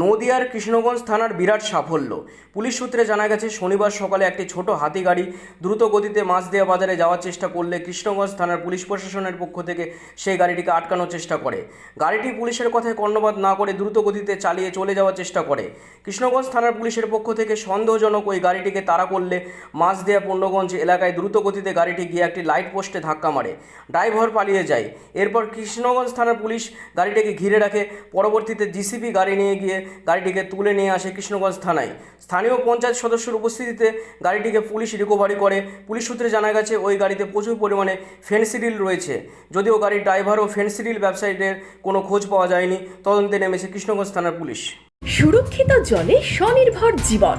নদিয়ার কৃষ্ণগঞ্জ থানার বিরাট সাফল্য। পুলিশ সূত্রে জানা গেছে, শনিবার সকালে একটি ছোট হাতি গাড়ি দ্রুত গতিতে মাছদিয়া বাজারে যাওয়ার চেষ্টা করলে কৃষ্ণগঞ্জ থানার পুলিশ প্রশাসনের পক্ষ থেকে সেই গাড়িটিকে আটকানোর চেষ্টা করে। গাড়িটি পুলিশের কথায় কর্ণপাত না করে দ্রুত গতিতে চালিয়ে চলে যাওয়ার চেষ্টা করে। কৃষ্ণগঞ্জ থানার পুলিশের পক্ষ থেকে সন্দেহজনক ওই গাড়িটিকে তাড়া করলে মাছদিয়া পণ্যগঞ্জ এলাকায় দ্রুত গতিতে গাড়িটি গিয়ে একটি লাইট পোস্টে ধাক্কা মারে। ড্রাইভার পালিয়ে যায়। এরপর কৃষ্ণগঞ্জ থানার পুলিশ গাড়িটিকে ঘিরে রাখে। পরবর্তীতে জিসিবি গাড়ি নিয়ে গিয়ে গাড়িটিকে তুলে নিয়ে আসে কৃষ্ণগঞ্জ থানায়। স্থানীয় পঞ্চায়েত সদস্যের উপস্থিতিতে গাড়িটিকে পুলিশ রিকভারি করে। পুলিশ সূত্রে জানা গেছে, ওই গাড়িতে প্রচুর পরিমাণে ফেন্সিডিল রয়েছে। যদিও গাড়ির ড্রাইভার ও ফেন্সিডিল ব্যবসায়ীদের কোনো খোঁজ পাওয়া যায়নি। তদন্তে নেমেছে কৃষ্ণগঞ্জ থানার পুলিশ। সুরক্ষিত জলে স্বনির্ভর জীবন।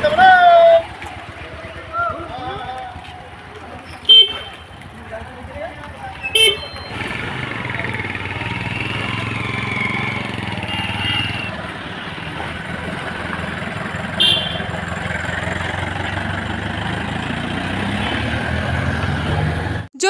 vete,